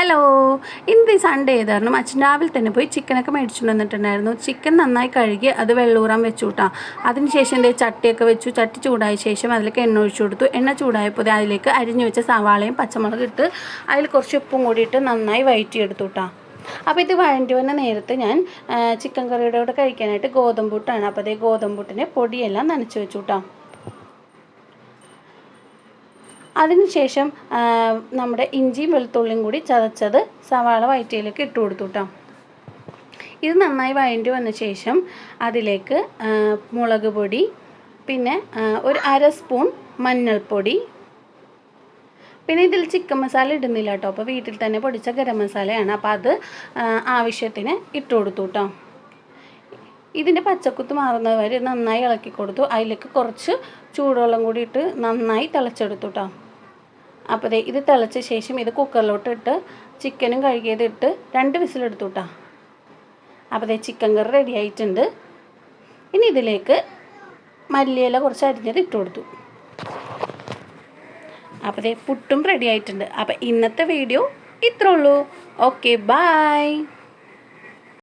Hello ഇന്ന് Sunday ഏതായിരുന്നു അച്ഛൻ രാവിലെ തന്നെ പോയി ചിക്കനൊക്കെ മേടിച്ചുകൊണ്ട് വന്നിട്ടുണ്ടായിരുന്നു. ചിക്കൻ നന്നായി കഴുകി അത് വെള്ളൂറാൻ വെച്ചു കൂട്ടാ അതിനുശേഷം എന്റെ ചട്ടിയൊക്കെ വെച്ചു. ചട്ടി ചൂടായ ശേഷം അതിലേക്ക് എണ്ണ ഒഴിച്ചു കൊടുത്തു. എണ്ണ ചൂടായപ്പോൾ അതിലേക്ക് അരിഞ്ഞു വെച്ച സവാളയും പച്ചമുളക് ഇട്ട് അതിൽ കുറച്ച് ഉപ്പും കൂടി ഇട്ട് നന്നായി വഴറ്റിയെടുത്തു കേട്ടോ അപ്പോൾ ഇത് വഴണ്ടി വന്ന നേരത്ത് ഞാൻ ചിക്കൻ കറിയുടെ കൂടെ കഴിക്കാനായിട്ട് ഗോതമ്പുട്ടാണ്. അപ്പോൾ അതേ ഗോതമ്പുട്ടിനെ പൊടിയെല്ലാം നനച്ച് വെച്ചു കേട്ടോ അതിനുശേഷം നമ്മുടെ ഇഞ്ചിയും വെളുത്തുള്ളിയും കൂടി ചതച്ചത് സവാള വയറ്റിയിലേക്ക് ഇട്ട് കൊടുത്തു കേട്ടോ ഇത് നന്നായി വഴണ്ടി വന്ന ശേഷം അതിലേക്ക് മുളക് പൊടി പിന്നെ ഒരു അര സ്പൂൺ മഞ്ഞൾപ്പൊടി. പിന്നെ ഇതിൽ ചിക്കൻ മസാല ഇടുന്നില്ല കേട്ടോ അപ്പോൾ വീട്ടിൽ തന്നെ പൊടിച്ച ഗരം മസാലയാണ്. അപ്പോൾ അത് ആവശ്യത്തിന് ഇട്ട് കൊടുത്തു കേട്ടോ ഇതിന്റെ പച്ചക്കുത്ത് മാറുന്നത് വരെ നന്നായി ഇളക്കി കൊടുത്തു. അതിലേക്ക് കുറച്ച് ചൂടുവെള്ളം കൂടി ഇട്ട് നന്നായി തിളച്ചെടുത്തു കേട്ടോ അപ്പോൾ ഇത് തിളച്ച ശേഷം ഇത് കുക്കറിലോട്ട് ഇട്ട് ചിക്കനും കഴുകിയത് ഇട്ട് രണ്ട് വിസിലെടുത്തു കേട്ടോ അപ്പോൾ ചിക്കൻ കറി റെഡി ആയിട്ടുണ്ട്. ഇനി ഇതിലേക്ക് മല്ലിയില കുറച്ച് അരിഞ്ഞത് ഇട്ട് കൊടുത്തു. അപ്പോൾ ദേ പുട്ടും റെഡി ആയിട്ടുണ്ട്. അപ്പോൾ ഇന്നത്തെ വീഡിയോ ഇത്രേ ഉള്ളൂ. Okay bye